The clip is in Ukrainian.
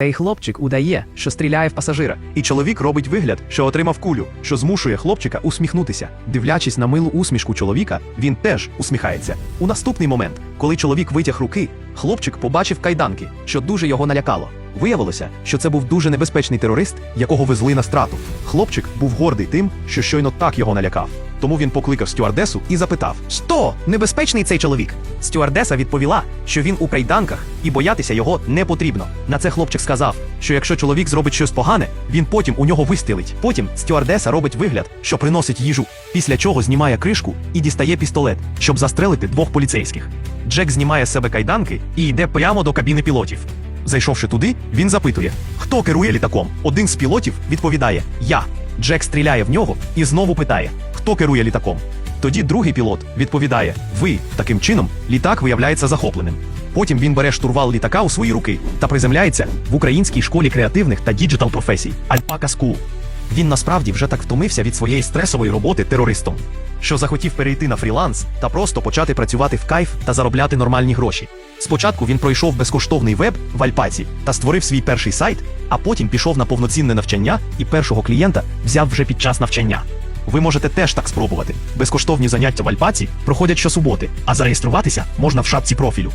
Цей хлопчик удає, що стріляє в пасажира. І чоловік робить вигляд, що отримав кулю, що змушує хлопчика усміхнутися. Дивлячись на милу усмішку чоловіка, він теж усміхається. У наступний момент, коли чоловік витяг руки, хлопчик побачив кайданки, що дуже його налякало. Виявилося, що це був дуже небезпечний терорист, якого везли на страту. Хлопчик був гордий тим, що щойно так його налякав. Тому він покликав стюардесу і запитав: Що, небезпечний цей чоловік? Стюардеса відповіла, що він у кайданках і боятися його не потрібно. На це хлопчик сказав, що якщо чоловік зробить щось погане, він потім у нього вистрілить. Потім стюардеса робить вигляд, що приносить їжу, після чого знімає кришку і дістає пістолет, щоб застрелити двох поліцейських. Джек знімає з себе кайданки і йде прямо до кабіни пілотів. Зайшовши туди, він запитує, хто керує літаком. Один з пілотів відповідає Я. Джек стріляє в нього і знову питає, хто керує літаком. Тоді другий пілот відповідає: Ви. Таким чином, літак виявляється захопленим. Потім він бере штурвал літака у свої руки та приземляється в українській школі креативних та діджитал професій Альпака Скул. Він насправді вже так втомився від своєї стресової роботи терористом, що захотів перейти на фріланс та просто почати працювати в кайф та заробляти нормальні гроші. Спочатку він пройшов безкоштовний веб в Альпаці та створив свій перший сайт, а потім пішов на повноцінне навчання і першого клієнта взяв вже під час навчання. Ви можете теж так спробувати. Безкоштовні заняття в Альпаці проходять щосуботи, а зареєструватися можна в шапці профілю.